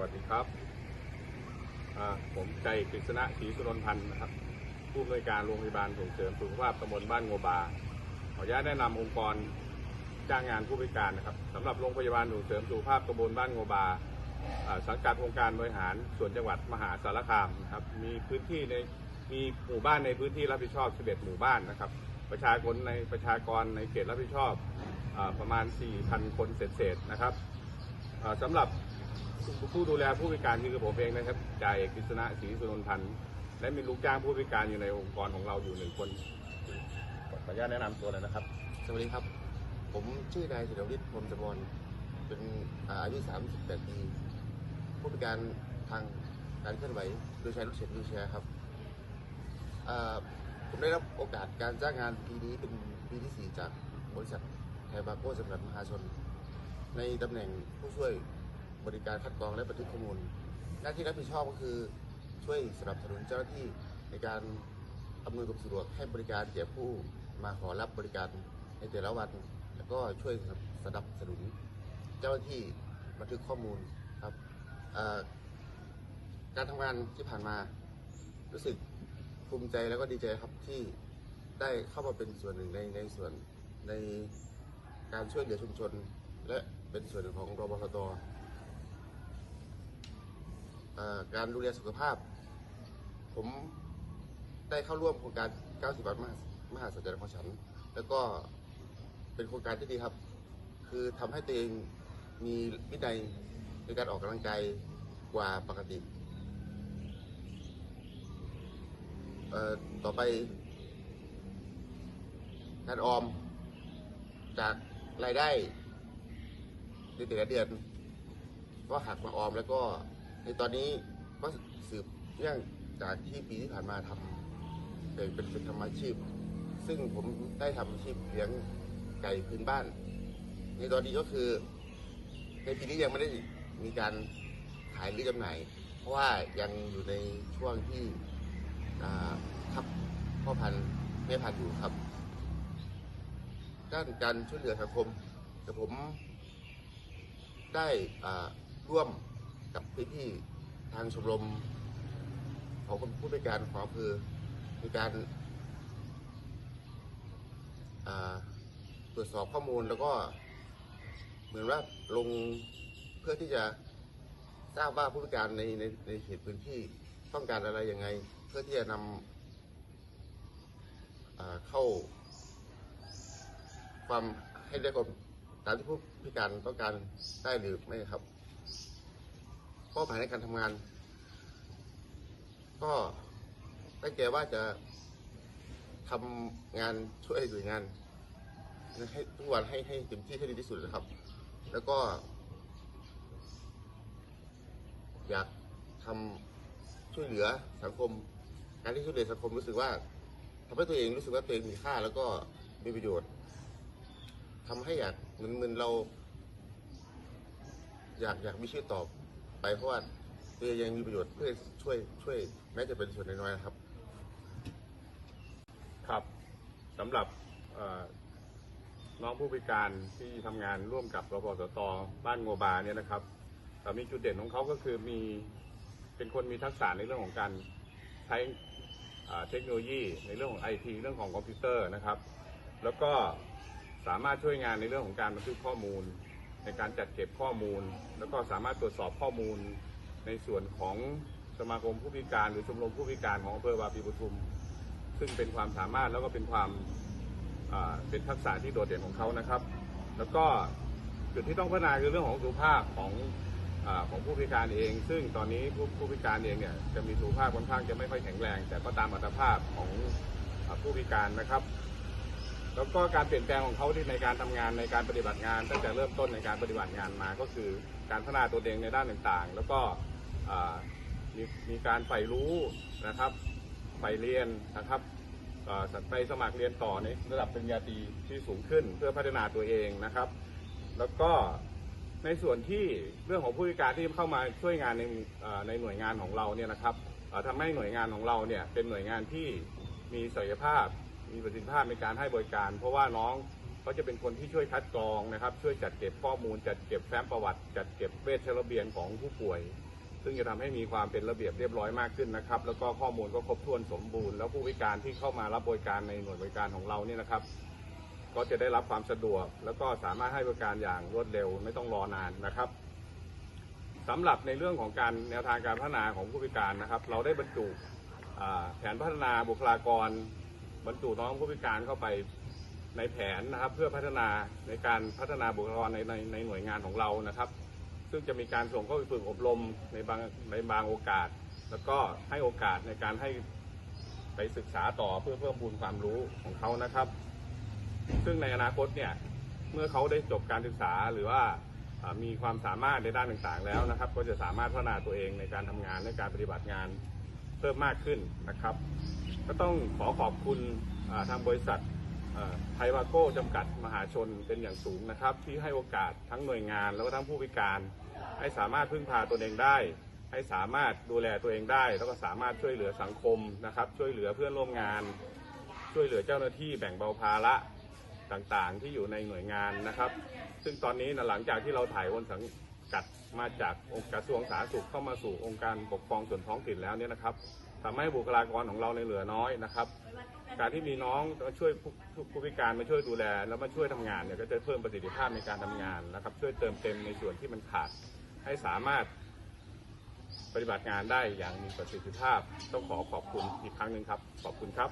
วัสดีครับ ผมใจกฤษณะศรีสุรนพันธ์นะครับ ผู้อำนวยการโรงพยาบาลส่งเสริมสุขภาพตำบลบ้านโงบา ขออนุญาตแนะนำองค์กรจ้างงานผู้พิการนะครับสำหรับโรงพยาบาลส่งเสริมสุขภาพตำบลบ้านโงบา สังกัดองค์การบริหารส่วนจังหวัดมหาสารคามนะครับ มีพื้นที่ในมีหมู่บ้านในพื้นที่รับผิดชอบ 11 หมู่บ้านนะครับ ประชากรในประชากรในเขตรับผิดชอบอประมาณ 4,000 คนเศษๆนะครับอ่าสำหรับ ผู้ดูแลผู้พิการคือผมเองนะครับจ่าเอกกฤษณะศรีสุนนพันธ์และมีลูกจ้างผู้พิการอยู่ในองค์กรของเราอยู่หนึ่งคนขออนุญาตแนะนำตัวเลยนะครับ สวัสดีครับ ผมชื่อนายศิรวิทย์พรหมจมรเป็นอายุ 38 ปี ผู้พิการทางการเคลื่อนไหวโดยใช้รถเข็นวีลแชร์ครับผมได้รับโอกาสการจ้างงานปีนี้เป็นปีที่ 4 จากบริษัทไทยบาโก้จำกัดมหาชน ในตำแหน่งผู้ช่วย บริการคัดกรองและบันทึกข้อมูล หน้าที่รับผิดชอบก็คือช่วยสนับสนุนเจ้าหน้าที่ในการอำนวยความสะดวกให้บริการแก่ผู้มาขอรับบริการในแต่ละวัน แล้วก็ช่วยสนับสนุนเจ้าหน้าที่บันทึกข้อมูลครับการทำงานที่ผ่านมารู้สึกภูมิใจแล้วก็ดีใจครับที่ได้เข้ามาเป็นส่วนหนึ่งในในส่วนในการช่วยเหลือชุมชน และเป็นส่วนหนึ่งของรบสต การดูแลสุขภาพ ผมได้เข้าร่วมโครงการ 90 วันมหามหาสัจจรรย์ของฉัน แล้วก็เป็นโครงการที่ดีครับ คือทำให้ตัวเองมีวินัยในการออกกำลังกายกว่าปกติ ต่อไปการออมจากรายได้ในแต่ละเดือน ก็หักมาออมแล้วก็ ในตอนนี้ก็สืบเนื่องจากที่ปีที่ผ่านมาทำเป็นเป็นเป็นทำอาชีพ ซึ่งผมได้ทำอาชีพเลี้ยงไก่พื้นบ้าน ในตอนนี้ก็คือ ในปีนี้ยังไม่ได้มีการขายหรือจำหน่าย เพราะว่ายังอยู่ในช่วงที่ทับพ่อพันธุ์แม่พันธุ์อยู่ครับ ด้านการช่วยเหลือสังคมแต่ผมได้ร่วม กับพี่ทางชมรมของคนผู้พิการของอำเภอในการตรวจสอบข้อมูลแล้วก็เหมือนว่าลงเพื่อที่จะทราบว่าผู้พิการในในในเขตพื้นที่ต้องการอะไรยังไง เพื่อที่จะนำเข้า ความให้ได้ความตามที่ผู้พิการต้องการได้หรือไม่ครับ เป้าหมายในการทำงาน ก็ตั้งใจว่าจะทำงานช่วยหน่วยงานให้ทุกวันให้ให้เต็มที่ให้ดีที่สุดนะครับ แล้วก็ อยากทำช่วยเหลือสังคม การที่ช่วยเหลือสังคมรู้สึกว่าทำให้ตัวเองรู้สึกว่าตัวเองมีค่า แล้วก็มีประโยชน์ทำให้อยากเหมือนเหมือนเรา อยากอยากมีชีวิตต่อ ไปเพราะว่าตัวเอยังมีประโยชน์เพื่อช่วยช่วยแม้จะเป็นส่วนน้อยๆนะครับ ครับสำหรับน้องผู้พิการที่ทำงานร่วมกับรพสตบ้านโงบาเนี่ยนะครับเอ่มีจุดเด่นของเขาก็คือมีเป็นคนมีทักษะในเรื่องของการใช้เทคโนโลยีในเรื่องของไอทีเรื่องของคอมพิวเตอร์นะครับ แล้วก็สามารถช่วยงานในเรื่องของการบันทึกข้อมูล ในการจัดเก็บข้อมูล แล้วก็สามารถตรวจสอบข้อมูลในส่วนของสมาคมผู้พิการหรือชมรมผู้พิการของอำเภอวาปีปทุม ซึ่งเป็นความสามารถแล้วก็เป็นความเป็นทักษะที่โดดเด่นของเขานะครับ แล้วก็จุดที่ต้องพัฒนาคือเรื่องของสุขภาพของอของผู้พิการเอง ซึ่งตอนนี้ผู้ผู้พิการเองเนี่ยจะมีสุขภาพค่อนข้างจะไม่ค่อยแข็งแรง แต่ก็ตามอัตภาพของอผู้พิการนะครับ แล้วก็การเปลี่ยนแปลงของเขาที่ในการทำงานในการปฏิบัติงาน ตั้งแต่เริ่มต้นในการปฏิบัติงานมาก็คือการพัฒนาตัวเองในด้านต่างๆ แล้วก็มีมีการใฝ่รู้นะครับใฝ่เรียนนะครับเอ่อไปสมัครเรียนต่อในระดับปริญญาตรีที่สูงขึ้น เพื่อพัฒนาตัวเองนะครับ แล้วก็ในส่วนที่เรื่องของผู้พิการที่เข้ามาช่วยงานในในหน่วยงานของเราเนี่ยนะครับทำให้หน่วยงานของเราเนี่ยเป็นหน่วยงานที่มีศักยภาพ มีประสิทธิภาพในการให้บริการ เพราะว่าน้องเขาจะเป็นคนที่ช่วยคัดกรองนะครับ ช่วยจัดเก็บข้อมูล จัดเก็บแฟ้มประวัติ จัดเก็บเวชระเบียนของผู้ป่วย ซึ่งจะทำให้มีความเป็นระเบียบเรียบร้อยมากขึ้นนะครับ แล้วก็ข้อมูลก็ครบถ้วนสมบูรณ์ แล้วผู้พิการที่เข้ามารับบริการในหน่วยบริการของเราเนี่ยนะครับ ก็จะได้รับความสะดวก แล้วก็สามารถให้บริการอย่างรวดเร็วไม่ต้องรอนานนะครับสำหรับในเรื่องของการแนวทางการพัฒนาของผู้พิการนะครับ เราได้บรรจุแผนพัฒนาบุคลากร บรรจุน้องผู้พิการเข้าไปในแผนนะครับเพื่อพัฒนาในการพัฒนาบุคลากรในในในหน่วยงานของเรานะครับ ซึ่งจะมีการส่งเข้าไปฝึกอบรมในบางในบางโอกาส แล้วก็ให้โอกาสในการให้ไปศึกษาต่อเพื่อเพิ่มพูนความรู้ของเขานะครับ ซึ่งในอนาคตเนี่ยเมื่อเขาได้จบการศึกษาหรือว่ามีความสามารถในด้านต่างๆ แล้วนะครับ ก็จะสามารถพัฒนาตัวเองในการทำงานในการปฏิบัติงาน เพิ่มมากขึ้นนะครับ ก็ต้องขอขอบคุณทางบริษัทไทยวาโก้จำกัดมหาชนเป็นอย่างสูงนะครับ ที่ให้โอกาสทั้งหน่วยงานแล้วก็ทั้งผู้พิการ ให้สามารถพึ่งพาตัวเองได้ ให้สามารถดูแลตัวเองได้ แล้วก็สามารถช่วยเหลือสังคมนะครับ ช่วยเหลือเพื่อนร่วมงาน ช่วยเหลือเจ้าหน้าที่แบ่งเบาภาระต่างๆ ที่อยู่ในหน่วยงานนะครับ ซึ่งตอนนี้นะหลังจากที่เราถ่ายโอนสังกัด มาจากองค์กระทรวงสาธารณสุขเข้ามาสู่องค์การปกครองส่วนท้องถิ่นแล้วเนี่ยนะครับทำให้บุคลากรของเราในเหลือน้อยนะครับ การที่มีน้องมาช่วยผู้ผู้ผู้พิการมาช่วยดูแล แล้วมาช่วยทำงานเนี่ยก็จะเพิ่มประสิทธิภาพในการทำงานนะครับ ช่วยเติมเต็มในส่วนที่มันขาดให้สามารถปฏิบัติงานได้อย่างมีประสิทธิภาพ ต้องขอขอบคุณอีกครั้งหนึ่งครับ ขอบคุณครับ